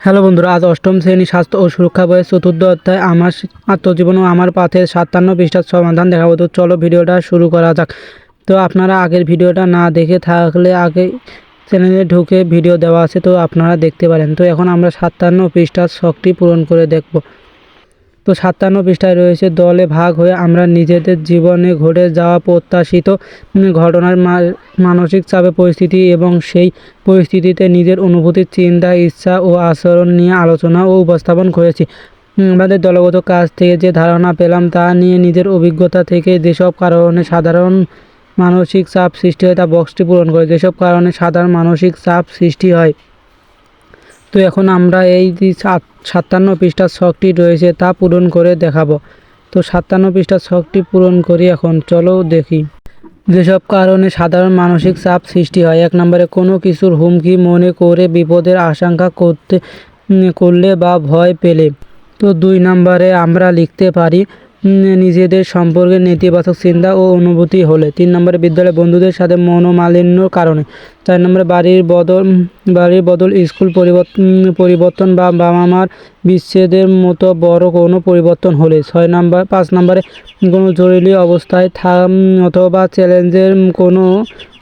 Hello বন্ধুরা, আজ অষ্টম শ্রেণি স্বাস্থ্য ও সুরক্ষা বয়ের চতুর্থ অধ্যায়। আমার আত্মজীবন ও আমার পাথের সাতান্ন পৃষ্ঠার সমাধান দেখাবো। তো চলো ভিডিওটা শুরু করা যাক। তো আপনারা আগের ভিডিওটা না দেখে থাকলে আগে চ্যানেলে ঢুকে ভিডিও দেওয়া আছে, তো আপনারা দেখতে পারেন। তো এখন আমরা সাতান্ন পৃষ্ঠার শখটি পূরণ করে দেখব। তো সাতান্ন পৃষ্ঠায় রয়েছে, দলে ভাগ হয়ে আমরা নিজেদের জীবনে ঘটে যাওয়া প্রত্যাশিত ঘটনার মানসিক চাপে পরিস্থিতি এবং সেই পরিস্থিতিতে নিজের অনুভূতি, চিন্তা, ইচ্ছা ও আচরণ নিয়ে আলোচনা ও উপস্থাপন করেছি। আমাদের দলগত কাজ থেকে যে ধারণা পেলাম তা নিয়ে নিজের অভিজ্ঞতা থেকে যেসব কারণে সাধারণ মানসিক চাপ সৃষ্টি হয় তা বক্সটি পূরণ করে। যেসব কারণে সাধারণ মানসিক চাপ সৃষ্টি হয়। তো এখন আমরা এই যে সাতান্ন পৃষ্ঠার শখটি রয়েছে তা পূরণ করে দেখাবো। তো সাতান্ন পৃষ্ঠার শখটি পূরণ করি এখন, চলো দেখি। যেসব কারণে সাধারণ মানসিক চাপ সৃষ্টি হয়, এক নম্বরে কোনো কিছুর হুমকি মনে করে বিপদের আশঙ্কা করতে করলে বা ভয় পেলে। তো দুই নম্বরে আমরা লিখতে পারি নিজেদের সম্পর্কে নেতিবাচক চিন্তা ও অনুভূতি হলে। তিন নম্বরে বিদ্যালয়ে বন্ধুদের সাথে মনোমালিন্যর কারণে। চার নম্বরে, বাড়ির বদল বাড়ির বদল, স্কুল পরিবর্তন পরিবর্তন বা বাবা মার বিচ্ছেদের মতো বড় কোনো পরিবর্তন হলে। ছয় নম্বর, পাঁচ নম্বরে, কোনো জরুরি অবস্থায় থাম অথবা চ্যালেঞ্জের কোনো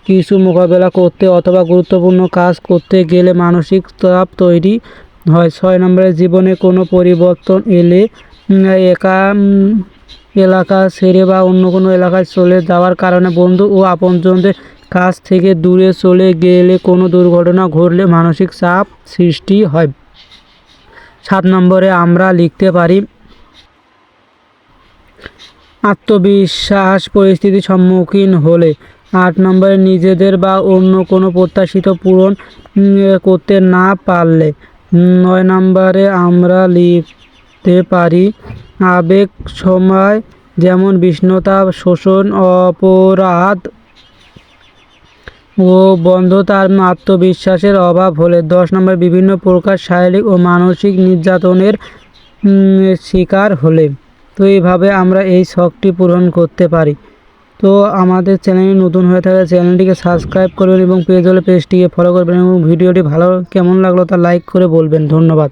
কিছু মোকাবেলা করতে অথবা গুরুত্বপূর্ণ কাজ করতে গেলে মানসিক চাপ তৈরি হয়। ছয় নম্বরে, জীবনে কোনো পরিবর্তন এলে একা এলাকা ছেড়ে বা অন্য কোনো এলাকায় চলে যাওয়ার কারণে বন্ধু ও আপনজনদের কাছ থেকে দূরে চলে গেলে কোনো দুর্ঘটনা ঘটলে মানসিক চাপ সৃষ্টি হয়। সাত নম্বরে আমরা লিখতে পারি, আত্মবিশ্বাস পরিস্থিতির সম্মুখীন হলে। আট নম্বরে, নিজেদের বা অন্য কোনো প্রত্যাশিত পূরণ করতে না পারলে। নয় নম্বরে আমরা লিখতে পারি। আবেগ, সময়, যেমন বিষ্ণতা শোষণ, অপরাধ ও বন্ধতার আত্মবিশ্বাসের অভাব হলে দশ নম্বর বিভিন্ন প্রকার শারীরিক ও মানসিক নির্যাতনের শিকার হলে। তো এইভাবে আমরা এই শখটি পূরণ করতে পারি। তো আমাদের চ্যানেলে নতুন হয়ে থাকলে চ্যানেলটিকে সাবস্ক্রাইব করবেন এবং পেজ হলে পেজটিকে ফলো করবেন এবং ভিডিওটি ভালো কেমন লাগল তা লাইক করে বলবেন। ধন্যবাদ।